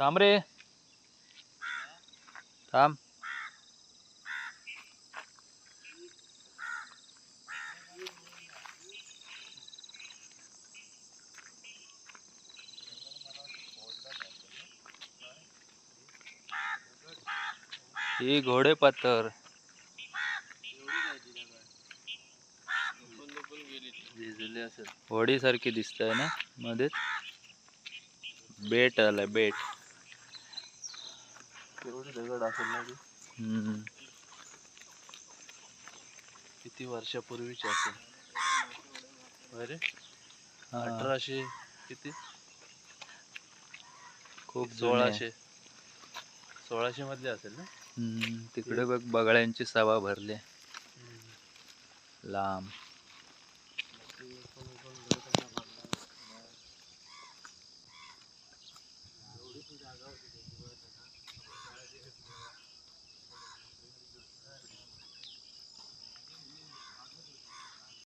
थांब रे. थांब. ही घोडे पातर भिजले होडी सारखी दिसतंय ना मध्येच? बेट आलाय बेट. किती किती वर्षापूर्वीची असेल? अरे अठराशे किती? खूप सोळाशे. सोळाशे मधले असेल ना? हम्म, तिकडे बघ बगळ्यांची सभा भरली. लांब.